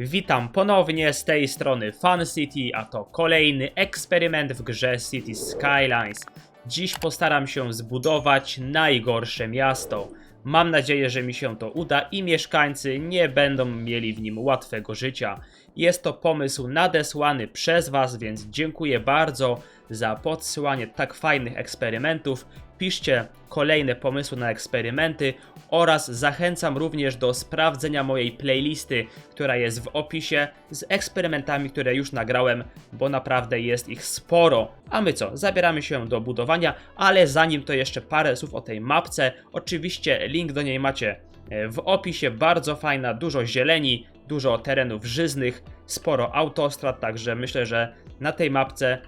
Witam ponownie z tej strony Fun City, a to kolejny eksperyment w grze City Skylines. Dziś postaram się zbudować najgorsze miasto. Mam nadzieję, że mi się to uda i mieszkańcy nie będą mieli w nim łatwego życia. Jest to pomysł nadesłany przez Was, więc dziękuję bardzo za podsyłanie tak fajnych eksperymentów. Piszcie kolejne pomysły na eksperymenty oraz zachęcam również do sprawdzenia mojej playlisty, która jest w opisie z eksperymentami, które już nagrałem, bo naprawdę jest ich sporo. A my co? Zabieramy się do budowania, ale zanim to jeszcze parę słów o tej mapce. Oczywiście link do niej macie e, w opisie. Bardzo fajna, dużo zieleni, dużo terenów żyznych, sporo autostrad, także myślę, że na tej mapce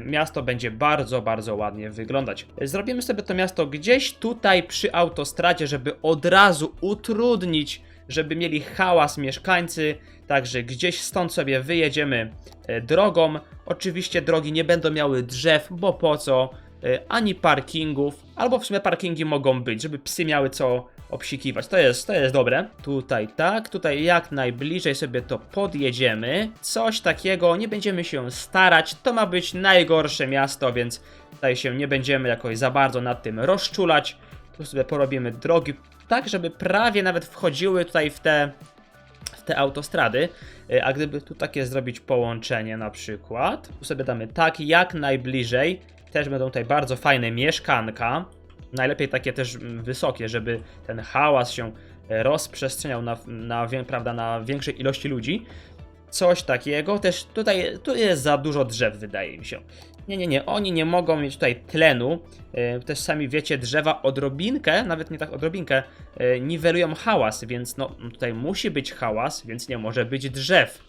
miasto będzie bardzo, bardzo ładnie wyglądać. E, Zrobimy sobie to miasto gdzieś tutaj przy autostradzie, żeby od razu utrudnić, żeby mieli hałas mieszkańcy, także gdzieś stąd sobie wyjedziemy e, drogą. Oczywiście drogi nie będą miały drzew, bo po co? E, Ani parkingów, albo w sumie parkingi mogą być, żeby psy miały co obsikiwać. To jest, to jest dobre. Tutaj tak, tutaj jak najbliżej sobie to podjedziemy. Coś takiego, nie będziemy się starać. To ma być najgorsze miasto, więc tutaj się nie będziemy jakoś za bardzo nad tym rozczulać. Tu sobie porobimy drogi tak, żeby prawie nawet wchodziły tutaj w te w te autostrady, Y, a gdyby tu takie zrobić połączenie na przykład, tu sobie damy tak jak najbliżej, też będą tutaj bardzo fajne mieszkanka, najlepiej takie też wysokie, żeby ten hałas się e, rozprzestrzeniał na, na, prawda, na większej ilości ludzi. Coś takiego, też tutaj tu jest za dużo drzew, wydaje mi się. Nie, nie, nie, oni nie mogą mieć tutaj tlenu. E, Też sami wiecie, drzewa odrobinkę, nawet nie tak odrobinkę, e, niwelują hałas, więc no tutaj musi być hałas, więc nie może być drzew.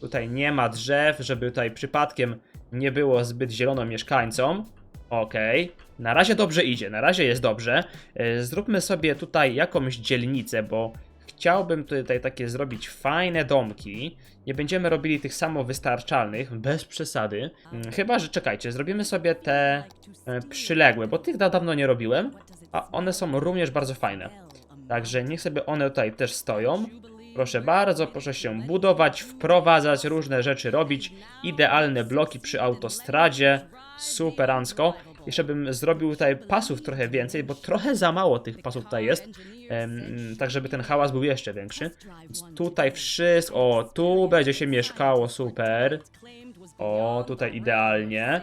Tutaj nie ma drzew, żeby tutaj przypadkiem nie było zbyt zielono mieszkańcom. Okej, na razie dobrze idzie, na razie jest dobrze. E, Zróbmy sobie tutaj jakąś dzielnicę, bo chciałbym tutaj takie zrobić fajne domki. Nie będziemy robili tych samowystarczalnych, bez przesady. Mm, Chyba, że czekajcie, zrobimy sobie te e, przyległe, bo tych da- dawno nie robiłem, a one są również bardzo fajne. Także niech sobie one tutaj też stoją. Proszę bardzo, proszę się budować, wprowadzać, różne rzeczy robić. Idealne bloki przy autostradzie. Superancko. Jeszcze bym zrobił tutaj pasów trochę więcej, bo trochę za mało tych pasów tutaj jest. Tak, żeby ten hałas był jeszcze większy. Więc tutaj wszystko. O, tu będzie się mieszkało, super. O, tutaj idealnie.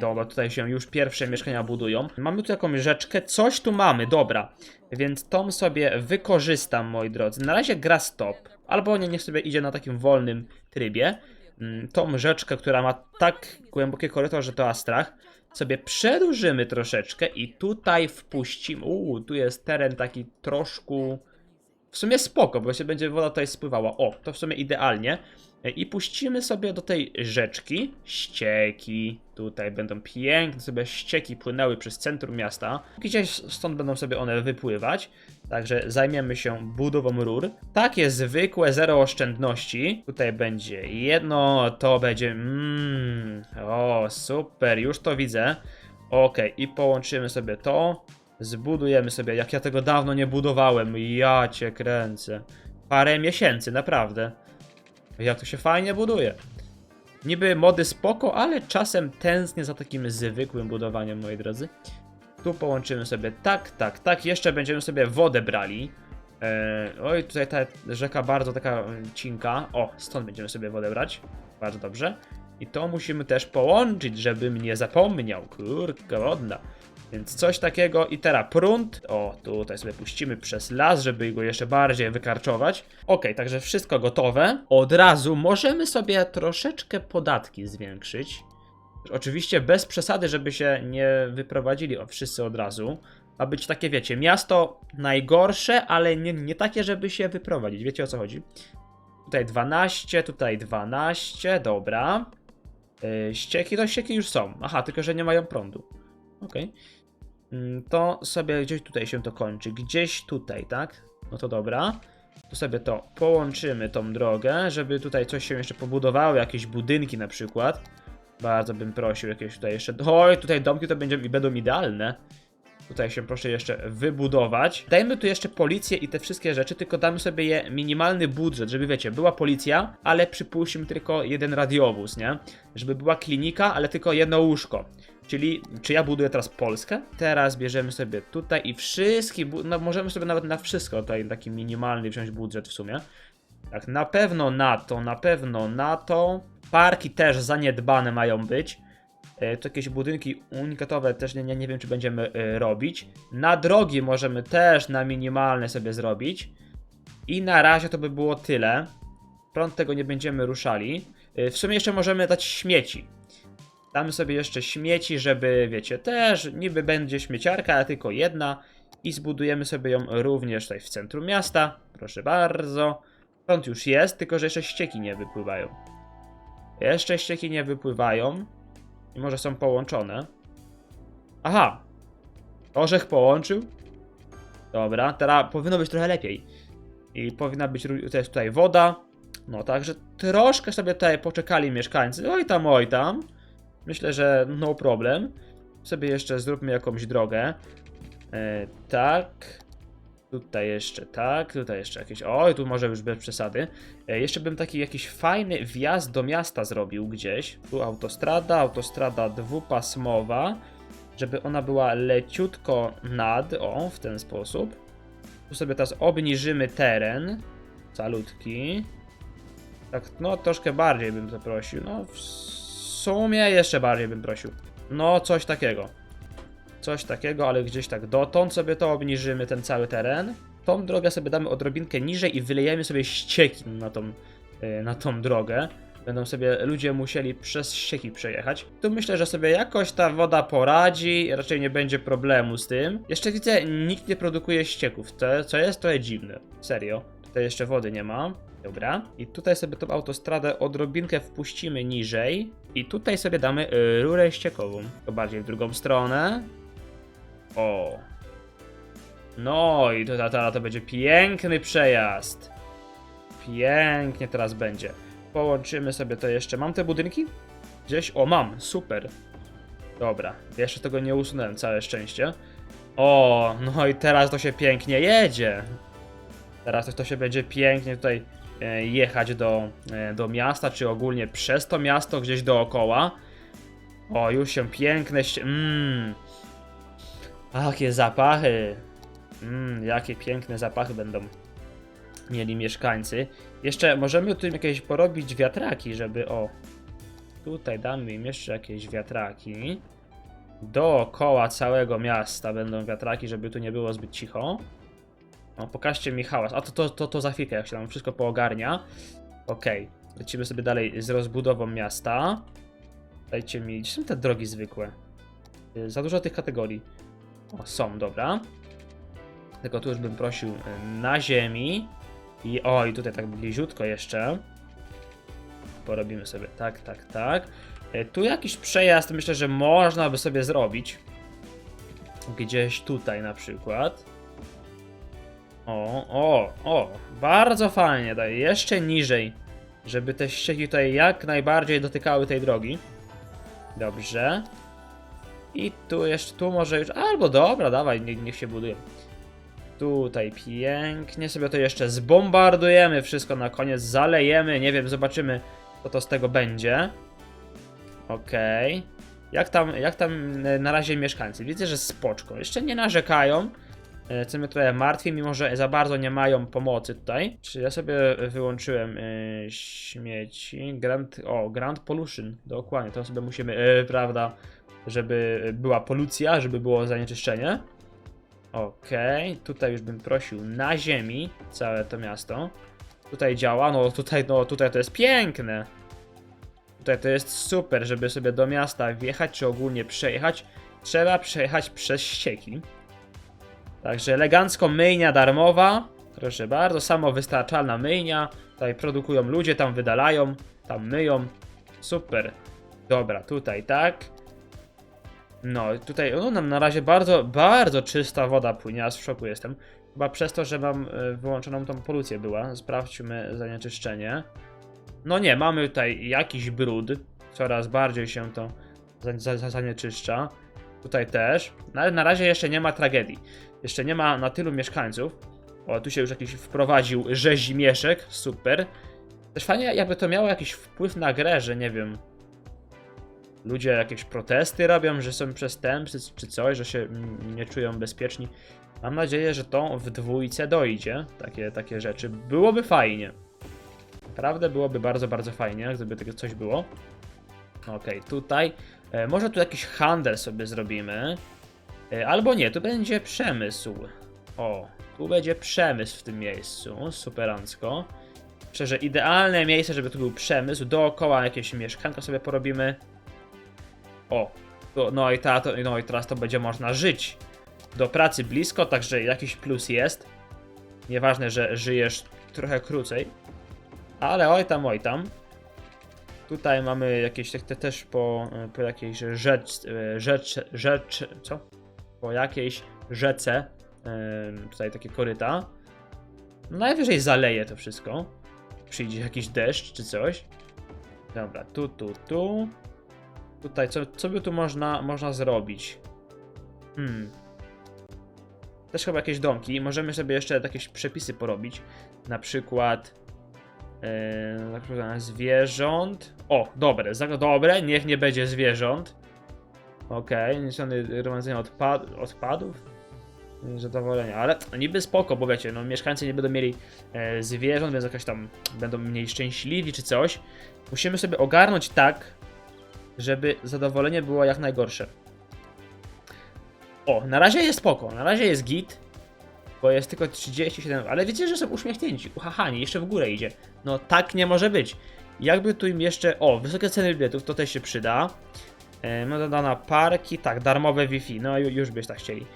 Dobra, tutaj się już pierwsze mieszkania budują. Mamy tu jakąś rzeczkę, coś tu mamy, dobra. Więc tą sobie wykorzystam, moi drodzy. Na razie gra stop, albo nie, niech sobie idzie na takim wolnym trybie. Mm, Tą rzeczkę, która ma tak głębokie korytarz, że to aż strach, sobie przedłużymy troszeczkę i tutaj wpuścimy. Uuu, tu jest teren taki troszkę. W sumie spoko, bo się będzie woda tutaj spływała. O, to w sumie idealnie. I puścimy sobie do tej rzeczki ścieki. Tutaj będą piękne sobie ścieki płynęły przez centrum miasta. Gdzieś stąd będą sobie one wypływać. Także zajmiemy się budową rur. Takie zwykłe, zero oszczędności. Tutaj będzie jedno, to będzie. Mmm, o, super, już to widzę. Okej, i połączymy sobie to. Zbudujemy sobie, jak ja tego dawno nie budowałem. Ja cię kręcę. Parę miesięcy, naprawdę. Jak to się fajnie buduje. Niby mody spoko, ale czasem tęsknię za takim zwykłym budowaniem, moi drodzy. Tu połączymy sobie tak, tak, tak. Jeszcze będziemy sobie wodę brali. Eee, oj, tutaj ta rzeka bardzo taka cinka. O, stąd będziemy sobie wodę brać. Bardzo dobrze. I to musimy też połączyć, żebym nie zapomniał. Kurka wodna. Więc coś takiego i teraz prąd. O, tutaj sobie puścimy przez las, żeby go jeszcze bardziej wykarczować. Ok, także wszystko gotowe. Od razu możemy sobie troszeczkę podatki zwiększyć. Oczywiście bez przesady, żeby się nie wyprowadzili wszyscy od razu. Ma być takie, wiecie, miasto najgorsze, ale nie, nie takie, żeby się wyprowadzić. Wiecie o co chodzi? Tutaj 12, tutaj 12, dobra. Yy, ścieki, to ścieki już są. Aha, tylko że nie mają prądu. Okej. Mm, To sobie gdzieś tutaj się to kończy. Gdzieś tutaj, tak? No to dobra. Tu sobie to połączymy, tą drogę, żeby tutaj coś się jeszcze pobudowało, jakieś budynki na przykład. Bardzo bym prosił jakieś tutaj jeszcze. Oj, tutaj domki to będzie, będą idealne. Tutaj się proszę jeszcze wybudować. Dajmy tu jeszcze policję i te wszystkie rzeczy, tylko damy sobie je minimalny budżet, żeby wiecie, była policja, ale przypuśćmy tylko jeden radiowóz, nie? Żeby była klinika, ale tylko jedno łóżko. Czyli, czy ja buduję teraz Polskę? Teraz bierzemy sobie tutaj i wszystkie, no możemy sobie nawet na wszystko tutaj taki minimalny wziąć budżet w sumie. Tak, na pewno na to, na pewno na to. Parki też zaniedbane mają być. E, Tu jakieś budynki unikatowe też nie, nie, nie wiem, czy będziemy e, robić. Na drogi możemy też na minimalne sobie zrobić. I na razie to by było tyle. Prąd tego nie będziemy ruszali. E, W sumie jeszcze możemy dać śmieci. Damy sobie jeszcze śmieci, żeby, wiecie, też niby będzie śmieciarka, ale tylko jedna. I zbudujemy sobie ją również tutaj w centrum miasta. Proszę bardzo. Prąd już jest, tylko że jeszcze ścieki nie wypływają. Jeszcze ścieki nie wypływają. Mimo, że są połączone. Aha! Orzech połączył. Dobra, teraz powinno być trochę lepiej. I powinna być też tutaj woda. No, także troszkę sobie tutaj poczekali mieszkańcy. Oj tam, oj tam. Myślę, że no problem. Sobie jeszcze zróbmy jakąś drogę. E, tak. Tutaj jeszcze tak, tutaj jeszcze jakieś. Oj, tu może już bez przesady. E, jeszcze bym taki jakiś fajny wjazd do miasta zrobił gdzieś. Tu autostrada, autostrada dwupasmowa, żeby ona była leciutko nad, o, w ten sposób. Tu sobie teraz obniżymy teren. Calutki. Tak, no troszkę bardziej bym to prosił. No, w sumie jeszcze bardziej bym prosił. No, coś takiego. Coś takiego, ale gdzieś tak dotąd sobie to obniżymy, ten cały teren. Tą drogę sobie damy odrobinkę niżej i wylejemy sobie ścieki na tą, yy, na tą drogę. Będą sobie ludzie musieli przez ścieki przejechać. Tu myślę, że sobie jakoś ta woda poradzi, raczej nie będzie problemu z tym. Jeszcze widzę, nikt nie produkuje ścieków, to, co jest trochę dziwne. Serio. Tutaj jeszcze wody nie ma. Dobra. I tutaj sobie tą autostradę odrobinkę wpuścimy niżej. I tutaj sobie damy y, rurę ściekową. To bardziej w drugą stronę. O. No i to, to, to, będzie piękny przejazd. Pięknie teraz będzie. Połączymy sobie to jeszcze. Mam te budynki? Gdzieś? O, mam. Super. Dobra. Jeszcze tego nie usunąłem, całe szczęście. O, no i teraz to się pięknie jedzie. Teraz to, to się będzie pięknie tutaj jechać do, e, do miasta, czy ogólnie przez to miasto, gdzieś dookoła. O, już się piękne. Mmm. Jakie zapachy. Mmm, jakie piękne zapachy będą mieli mieszkańcy. Jeszcze możemy tu jakieś porobić wiatraki, żeby o. Tutaj damy im jeszcze jakieś wiatraki. Dookoła całego miasta będą wiatraki, żeby tu nie było zbyt cicho. O, pokażcie mi hałas. A to, to, to, to za chwilkę, jak się tam wszystko poogarnia. Okej, lecimy sobie dalej z rozbudową miasta. Dajcie mi. Gdzie są te drogi zwykłe? Y, Za dużo tych kategorii. O, są, dobra. Tylko tu już bym prosił y, na ziemi. I oj, tutaj tak bliziutko jeszcze. Porobimy sobie tak, tak, tak. Y, Tu jakiś przejazd myślę, że można by sobie zrobić. Gdzieś tutaj na przykład. O, o, o, bardzo fajnie, daj jeszcze niżej, żeby te ścieki tutaj jak najbardziej dotykały tej drogi. Dobrze. I tu jeszcze, tu może już, albo dobra, dawaj, niech, niech się buduje. Tutaj pięknie sobie to jeszcze zbombardujemy wszystko na koniec, zalejemy, nie wiem, zobaczymy co to z tego będzie. Okej. Jak tam, jak tam e, na razie mieszkańcy? Widzę, że spoczko. Jeszcze nie narzekają. E, Co mnie tutaj martwi, mimo że za bardzo nie mają pomocy tutaj. Czy ja sobie wyłączyłem e, śmieci? Grand, o, Grand Pollution, dokładnie, to sobie musimy, e, prawda, żeby była polucja, żeby było zanieczyszczenie. Okej, tutaj już bym prosił na ziemi całe to miasto. Tutaj działa, no tutaj, no tutaj to jest piękne. Tutaj to jest super, żeby sobie do miasta wjechać, czy ogólnie przejechać. Trzeba przejechać przez ścieki. Także elegancko myjnia darmowa. Proszę bardzo, samowystarczalna myjnia. Tutaj produkują ludzie, tam wydalają, tam myją. Super. Dobra, tutaj tak. No, tutaj no, nam na razie bardzo, bardzo czysta woda płynie, aż w szoku jestem. Chyba przez to, że mam e, wyłączoną tą polucję była. Sprawdźmy zanieczyszczenie. No nie, mamy tutaj jakiś brud. Coraz bardziej się to za, za, za, zanieczyszcza. Tutaj też. No, ale na razie jeszcze nie ma tragedii. Jeszcze nie ma na tylu mieszkańców. O, tu się już jakiś wprowadził rzezimieszek. Super. Też fajnie, jakby to miało jakiś wpływ na grę, że nie wiem. Ludzie jakieś protesty robią, że są przestępcy czy coś, że się nie czują bezpieczni. Mam nadzieję, że to w dwójce dojdzie. Takie, takie rzeczy. Byłoby fajnie. Naprawdę byłoby bardzo, bardzo fajnie, gdyby takie coś było. Okej, tutaj. E, może tu jakiś handel sobie zrobimy. E, albo nie, tu będzie przemysł. O, tu będzie przemysł w tym miejscu. Superancko. Szczerze, idealne miejsce, żeby tu był przemysł. Dookoła jakieś mieszkanka sobie porobimy. O, tu, no, i ta, to, no i teraz to będzie można żyć. Do pracy blisko, także jakiś plus jest. Nieważne, że żyjesz trochę krócej. Ale oj tam, oj tam. Tutaj mamy jakieś te, te też po, po jakiejś rzecz, rzecz, rzecz, co? Po jakiejś rzece, tutaj takie koryta. Najwyżej zaleje to wszystko. Przyjdzie jakiś deszcz czy coś. Dobra, tu, tu, tu. Tutaj, co, co by tu można, można zrobić? Hmm. Też chyba jakieś domki. Możemy sobie jeszcze jakieś przepisy porobić. Na przykład Yy, zwierząt. O, dobre, dobre, niech nie będzie zwierząt. Okej, okay. gromadzenia odpad odpadów. Zadowolenia, ale niby spoko, bo wiecie, no mieszkańcy nie będą mieli e, zwierząt, więc jakoś tam będą mniej szczęśliwi czy coś. Musimy sobie ogarnąć tak, żeby zadowolenie było jak najgorsze. O, na razie jest spoko, na razie jest git, bo jest tylko 37, ale wiecie, że są uśmiechnięci, uchachani, jeszcze w górę idzie. No tak nie może być. Jakby tu im jeszcze, o, wysokie ceny biletów, to też się przyda. E, no dodana parki, tak, darmowe Wi-Fi, no ju- już byś tak chcieli.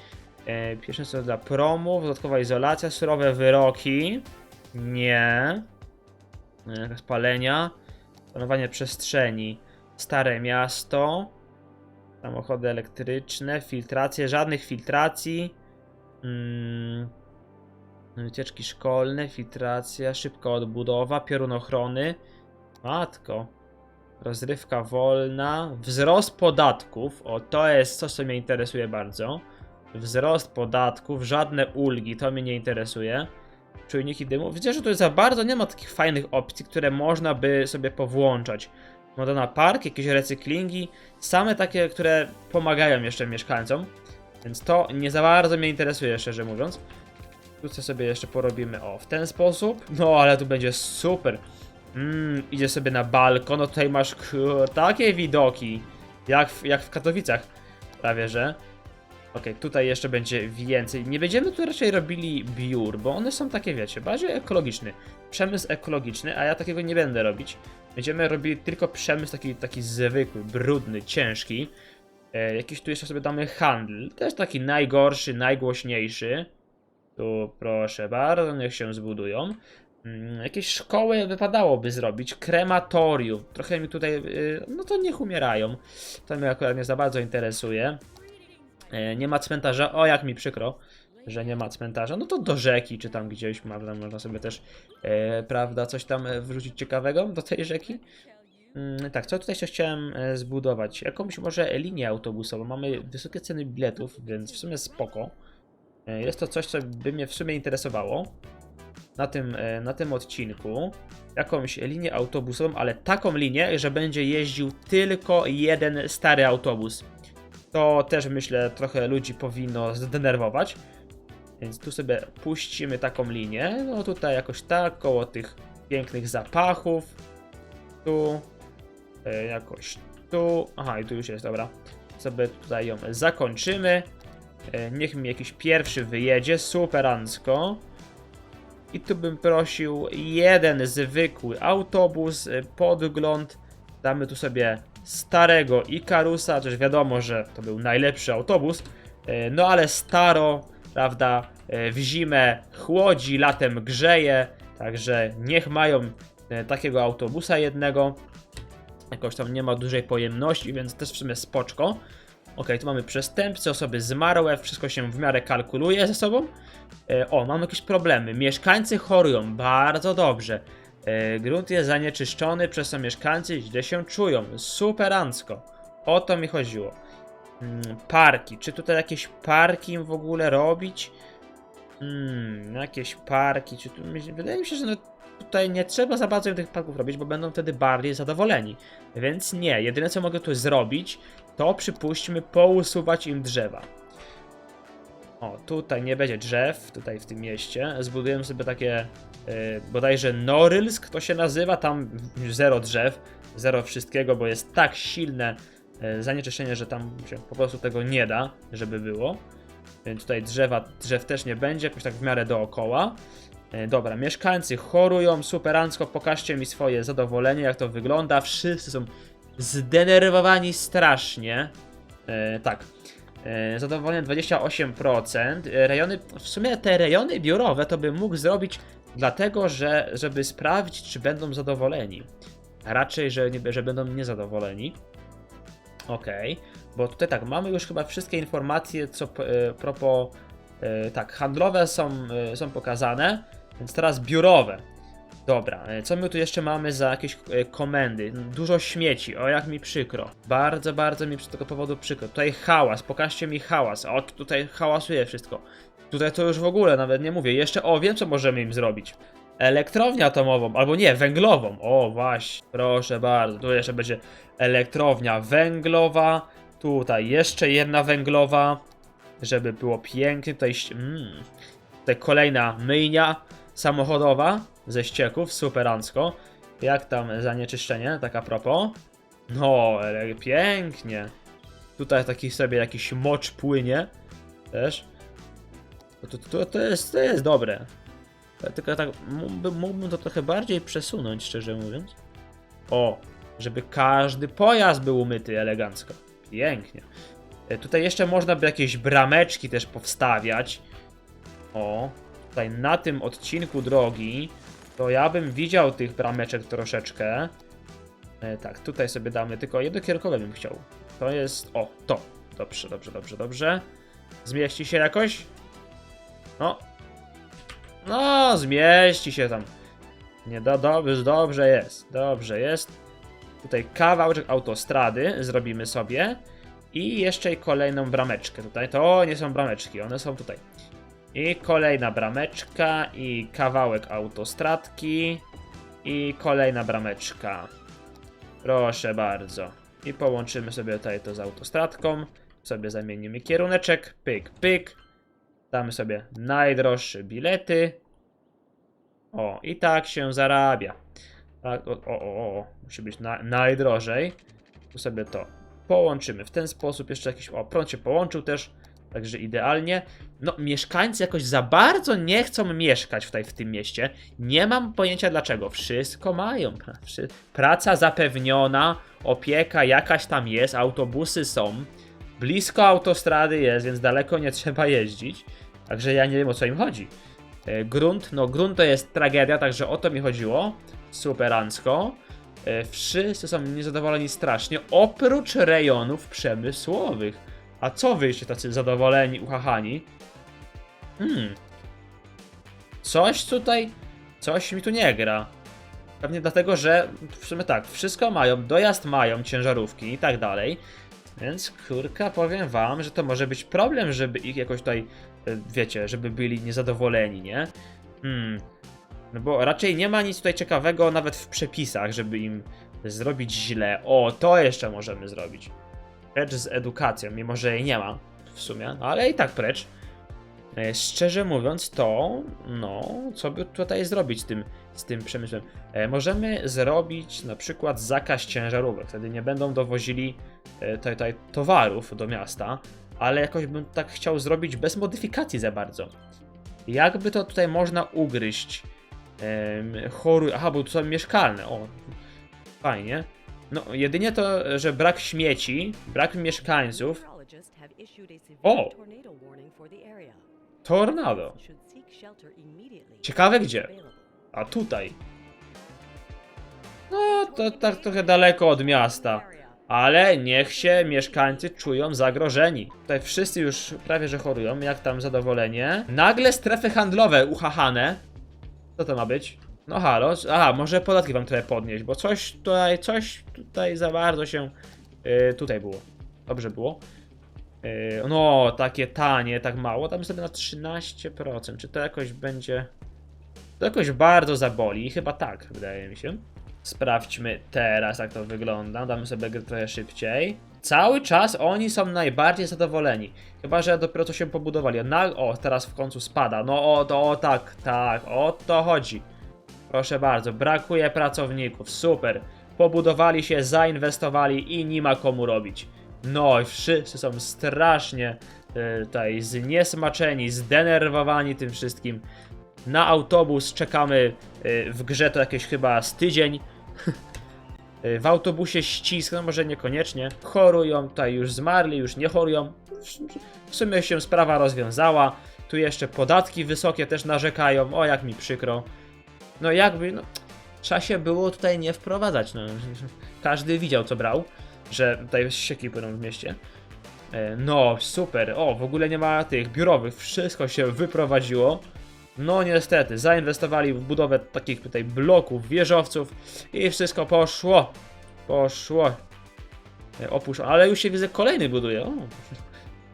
E, pierwszeństwo dla promów, dodatkowa izolacja, surowe wyroki. Nie. E, spalenia. Planowanie przestrzeni. Stare miasto. Samochody elektryczne, filtracje, żadnych filtracji. Mm, wycieczki szkolne, filtracja, szybka odbudowa, piorun ochrony. Matko. Rozrywka wolna. Wzrost podatków. O, to jest coś, co mnie interesuje bardzo. Wzrost podatków, żadne ulgi, to mnie nie interesuje. Czujniki dymu. Widzę, że tu za bardzo nie ma takich fajnych opcji, które można by sobie powłączać. Modena Park, jakieś recyklingi, same takie, które pomagają jeszcze mieszkańcom. Więc to nie za bardzo mnie interesuje, szczerze mówiąc. Tu sobie jeszcze porobimy, o, w ten sposób. No, ale tu będzie super. Mmm, idzie sobie na balkon, no tutaj masz takie widoki, jak w, jak w Katowicach, prawie że. Okej, tutaj jeszcze będzie więcej. Nie będziemy tu raczej robili biur, bo one są takie, wiecie, bardziej ekologiczny. Przemysł ekologiczny, a ja takiego nie będę robić. Będziemy robili tylko przemysł taki, taki zwykły, brudny, ciężki. E, jakiś tu jeszcze sobie damy handel. Też taki najgorszy, najgłośniejszy. Tu proszę bardzo, niech się zbudują. Mm, Jakieś szkoły wypadałoby zrobić. Krematorium. Trochę mi tutaj. y, No to niech umierają. To mnie akurat nie za bardzo interesuje. E, Nie ma cmentarza. O, jak mi przykro, że nie ma cmentarza. No to do rzeki, czy tam gdzieś można, można sobie też, e, prawda, coś tam e, wrzucić ciekawego do tej rzeki. Mm, tak, co tutaj jeszcze chciałem zbudować? Jakąś może linię autobusową. Mamy wysokie ceny biletów, więc w sumie spoko. Jest to coś, co by mnie w sumie interesowało na tym, e, na tym odcinku. Jakąś linię autobusową, ale taką linię, że będzie jeździł tylko jeden stary autobus. To też myślę trochę ludzi powinno zdenerwować. Więc tu sobie puścimy taką linię. No tutaj jakoś tak, koło tych pięknych zapachów. Tu. E, jakoś tu. Aha, i tu już jest, dobra. Sobie tutaj ją zakończymy. E, niech mi jakiś pierwszy wyjedzie. Superancko. I tu bym prosił jeden zwykły autobus, e, podgląd. Damy tu sobie starego Ikarusa, chociaż wiadomo, że to był najlepszy autobus. E, No ale staro, prawda, e, w zimę chłodzi, latem grzeje, także niech mają takiego autobusa jednego. Jakoś tam nie ma dużej pojemności, więc też w sumie spoczko. Ok, tu mamy przestępcy, osoby zmarłe, wszystko się w miarę kalkuluje ze sobą. E, o, mamy jakieś problemy. Mieszkańcy chorują, bardzo dobrze. E, grunt jest zanieczyszczony, przez co mieszkańcy źle się czują. Superancko. O to mi chodziło. Mm, parki. Czy tutaj jakieś parki im w ogóle robić? Hmm, jakieś parki. Czy tu, wydaje mi się, że no, tutaj nie trzeba za bardzo tych parków robić, bo będą wtedy bardziej zadowoleni. Więc nie. Jedyne co mogę tu zrobić, to przypuśćmy pousuwać im drzewa. O, tutaj nie będzie drzew, tutaj w tym mieście. Zbudujemy sobie takie yy, bodajże Norylsk to się nazywa, tam zero drzew, zero wszystkiego, bo jest tak silne e, zanieczyszczenie, że tam się po prostu tego nie da, żeby było. Więc tutaj drzewa, drzew też nie będzie, jakoś tak w miarę dookoła. E, Dobra, mieszkańcy chorują, superancko, pokażcie mi swoje zadowolenie, jak to wygląda. Wszyscy są zdenerwowani strasznie. E, tak. E, zadowolenie 28%. E, Rejony, w sumie te rejony biurowe to bym mógł zrobić dlatego, że żeby sprawdzić, czy będą zadowoleni. A raczej, że, nie, że będą niezadowoleni. Okej, bo tutaj tak, mamy już chyba wszystkie informacje, co e, propos, e, tak, handlowe są, e, są pokazane, więc teraz biurowe. Dobra, e, co my tu jeszcze mamy za jakieś e, komendy? Dużo śmieci, o jak mi przykro. Bardzo, bardzo mi z tego powodu przykro. Tutaj hałas, pokażcie mi hałas. O, tutaj hałasuje wszystko. Tutaj to już w ogóle nawet nie mówię. Jeszcze, o, wiem co możemy im zrobić. Elektrownię atomową, albo nie, węglową. O, właśnie, proszę bardzo. Tu jeszcze będzie elektrownia węglowa. Tutaj jeszcze jedna węglowa, żeby było pięknie. Tutaj, mm, tutaj kolejna myjnia samochodowa ze ścieków, superancko. Jak tam zanieczyszczenie, tak a propos. No, pięknie. Tutaj taki sobie jakiś mocz płynie. Też. To, to, to, jest, to jest dobre. Tylko tak mógłbym, mógłbym to trochę bardziej przesunąć, szczerze mówiąc. O, żeby każdy pojazd był umyty elegancko. Pięknie. E, Tutaj jeszcze można by jakieś brameczki też powstawiać. O, tutaj na tym odcinku drogi to ja bym widział tych brameczek troszeczkę. E, tak, tutaj sobie damy tylko jednokierunkowe bym chciał. To jest, o, to. Dobrze, dobrze, dobrze, dobrze. Zmieści się jakoś? No. No, zmieści się tam. Nie, do, dobrze, dobrze jest, dobrze jest. Tutaj kawałek autostrady zrobimy sobie. I jeszcze kolejną brameczkę tutaj. To nie są brameczki, one są tutaj. I kolejna brameczka, i kawałek autostradki, i kolejna brameczka. Proszę bardzo. I połączymy sobie tutaj to z autostradką. Sobie zamienimy kieruneczek. Pyk, pyk. Damy sobie najdroższe bilety. O, i tak się zarabia. Tak, o, o, o, o. musi być na, najdrożej. Tu sobie to połączymy w ten sposób. Jeszcze jakiś, o, prąd się połączył też, także idealnie. No, mieszkańcy jakoś za bardzo nie chcą mieszkać tutaj w tym mieście. Nie mam pojęcia dlaczego. Wszystko mają. Praca zapewniona, opieka jakaś tam jest, autobusy są. Blisko autostrady jest, więc daleko nie trzeba jeździć. Także ja nie wiem o co im chodzi. E, Grunt, no grunt to jest tragedia, także o to mi chodziło. Superancko. E, Wszyscy są niezadowoleni strasznie, oprócz rejonów przemysłowych. A co wyście tacy zadowoleni, uchachani? Hmm. Coś tutaj, coś mi tu nie gra. Pewnie dlatego, że w sumie tak, wszystko mają, dojazd mają, ciężarówki i tak dalej. Więc kurka, powiem wam, że to może być problem, żeby ich jakoś tutaj, e, wiecie, żeby byli niezadowoleni, nie? Hmm. No bo raczej nie ma nic tutaj ciekawego nawet w przepisach, żeby im zrobić źle. O, to jeszcze możemy zrobić. Precz z edukacją, mimo że jej nie ma w sumie, no ale i tak precz. E, Szczerze mówiąc, to, no, co by tutaj zrobić z tym, z tym przemysłem? E, możemy zrobić na przykład zakaz ciężarówek, wtedy nie będą dowozili e, tutaj, towarów do miasta, ale jakoś bym tak chciał zrobić bez modyfikacji za bardzo. Jakby to tutaj można ugryźć? Em, choru... Aha, bo tu są mieszkalne, o, fajnie. No, jedynie to, że brak śmieci, brak mieszkańców, O! tornado. Ciekawe gdzie? A tutaj. No, to tak trochę daleko od miasta. Ale niech się mieszkańcy czują zagrożeni. Tutaj wszyscy już prawie że chorują, jak tam zadowolenie. Nagle strefy handlowe uchachane. Co to ma być? No halo, aha, może podatki wam trochę podnieść, bo coś tutaj, coś tutaj za bardzo się yy, tutaj było. Dobrze było. Yy, no, takie tanie, tak mało. Damy sobie na 13%. Czy to jakoś będzie. To jakoś bardzo zaboli. Chyba tak, wydaje mi się. Sprawdźmy teraz, jak to wygląda. Damy sobie grę trochę szybciej. Cały czas oni są najbardziej zadowoleni. Chyba, że dopiero co się pobudowali. Na... O, teraz w końcu spada. No o, to o tak, tak, o to chodzi. Proszę bardzo, brakuje pracowników, super. Pobudowali się, zainwestowali i nie ma komu robić. No i wszyscy są strasznie e, tutaj zniesmaczeni, zdenerwowani tym wszystkim. Na autobus czekamy e, w grze to jakieś chyba z tydzień. E, W autobusie ścisk, no może niekoniecznie. Chorują, tutaj już zmarli, już nie chorują. W- W sumie się sprawa rozwiązała. Tu jeszcze podatki wysokie też narzekają. O, jak mi przykro. No jakby, no, trzeba się było tutaj nie wprowadzać. No. Każdy widział, co brał, że tutaj sieki płyną w mieście. E, No, super. O, w ogóle nie ma tych biurowych. Wszystko się wyprowadziło. No niestety, zainwestowali w budowę takich tutaj bloków, wieżowców i wszystko poszło. Poszło. E, Opuszczono, ale już się widzę kolejny buduje. O.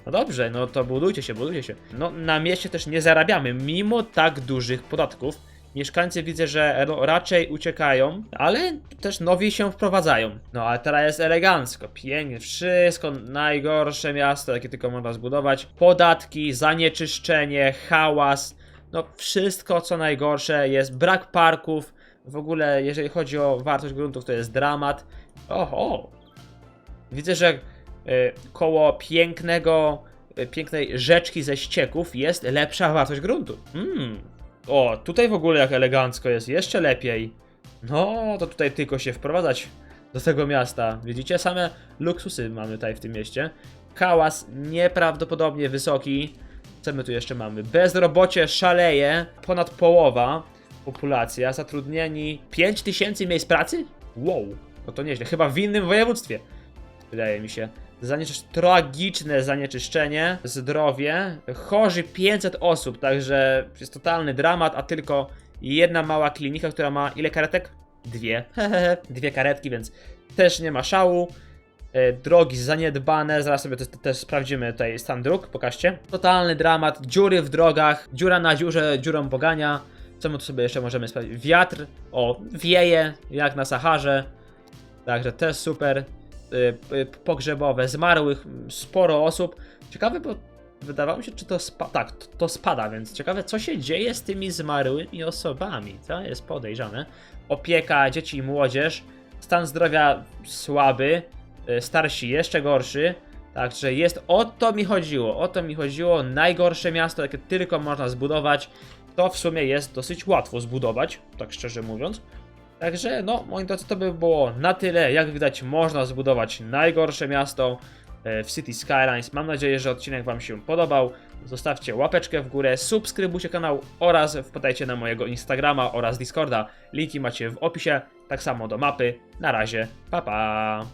No dobrze, no to budujcie się, budujcie się. No na mieście też nie zarabiamy, mimo tak dużych podatków. Mieszkańcy widzę, że raczej uciekają, ale też nowi się wprowadzają. No ale teraz jest elegancko, pięknie, wszystko najgorsze miasto, jakie tylko można zbudować. Podatki, zanieczyszczenie, hałas, no wszystko co najgorsze jest, brak parków. W ogóle jeżeli chodzi o wartość gruntów to jest dramat. Oho, Widzę, że e, koło pięknego, e, pięknej rzeczki ze ścieków jest lepsza wartość gruntu. Mm. O, tutaj w ogóle jak elegancko jest, jeszcze lepiej. No, to tutaj tylko się wprowadzać do tego miasta. Widzicie, same luksusy mamy tutaj w tym mieście. Hałas nieprawdopodobnie wysoki. Co my tu jeszcze mamy? Bezrobocie szaleje, ponad połowa populacja, zatrudnieni 5000 miejsc pracy? Wow, no to nieźle, chyba w innym województwie wydaje mi się. Zanieczysz... Tragiczne zanieczyszczenie, zdrowie, chorzy 500 osób, także jest totalny dramat, a tylko jedna mała klinika, która ma ile karetek? Dwie. Dwie karetki, więc też nie ma szału. E, Drogi zaniedbane, zaraz sobie to też sprawdzimy tutaj stan dróg, pokażcie. Totalny dramat, dziury w drogach, dziura na dziurze, dziurą pogania. Co my tu sobie jeszcze możemy sprawdzić? Wiatr, o, wieje, jak na Saharze. Także też super. Y, y, pogrzebowe, zmarłych, sporo osób. Ciekawe, bo wydawało mi się, czy to spada. Tak, to, to spada, więc ciekawe, co się dzieje z tymi zmarłymi osobami. To jest podejrzane. Opieka, dzieci i młodzież. Stan zdrowia słaby, y, starsi jeszcze gorszy. Także jest, o to mi chodziło, o to mi chodziło. Najgorsze miasto, jakie tylko można zbudować. To w sumie jest dosyć łatwo zbudować, tak szczerze mówiąc. Także, no, moi drodzy, to by było na tyle. Jak widać, można zbudować najgorsze miasto e, w City Skylines. Mam nadzieję, że odcinek Wam się podobał. Zostawcie łapeczkę w górę, subskrybujcie kanał oraz wpadajcie na mojego Instagrama oraz Discorda. Linki macie w opisie, tak samo do mapy. Na razie, pa pa!